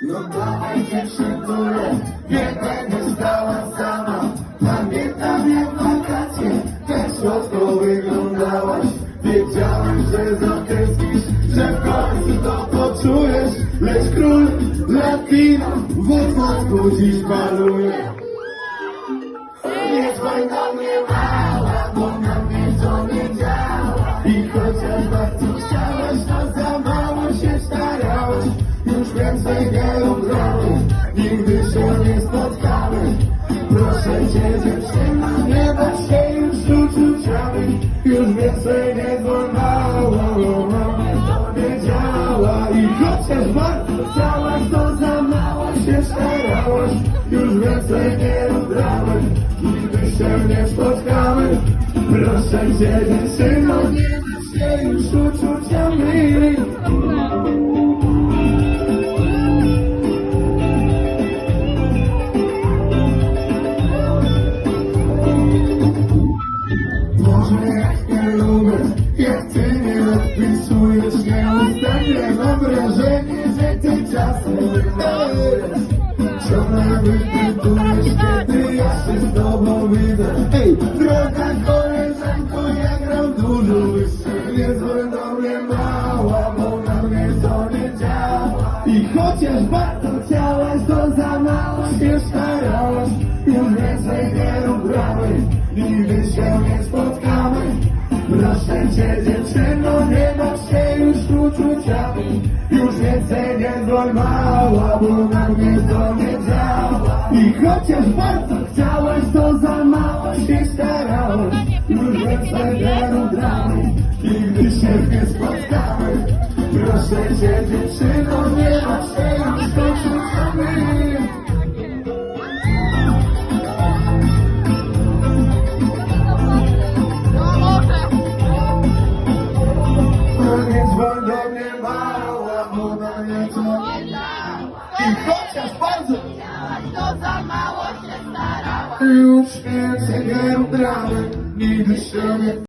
No dawaj dziewczynule, nie będę stała sama. Pamiętam jak wakacje, też słodko wyglądałaś. Wiedziałem, że zatęsknisz, że w końcu to poczujesz. Lecz król Latina w odpadku dziś baluje Nie dzwoń do mnie, Proszę cię dziewczyno, nie baw się już uczuciami Już więcej nie dzwoń mała, bo na mnie to nie działa I chociaż bardzo chciałaś, to za mało się starałaś Już więcej nie ugrałeś, nigdy się nie spotkamy Proszę cię dziewczyno, nie baw się już nie odpisujesz Nieustannie mam wrażenie, że ty czasem wydajesz Ciągle wypytujesz, kiedy ja się z tobą widzę? Ej, droga koleżanko, ja gram dużo wyższe Nie zły do mnie mała, bo na mnie to nie działa. I chociaż bardzo chciałaś, to za mało się starałaś. Już więcej nie ubrałeś, nigdy się nie spotkamy. Proszę cię dziewczyno, nie uczuciami Już więcej nie dzwoń mała, bo na mnie to nie działa. I chociaż bardzo chciałaś, to za mało się starałaś Już więcej nie ubrałeś, nigdy się nie spotkamy Proszę cię dziewczyno, nie I chociaż bardzo To za mało się starała. już więcej nie ubrałem Nigdy się nie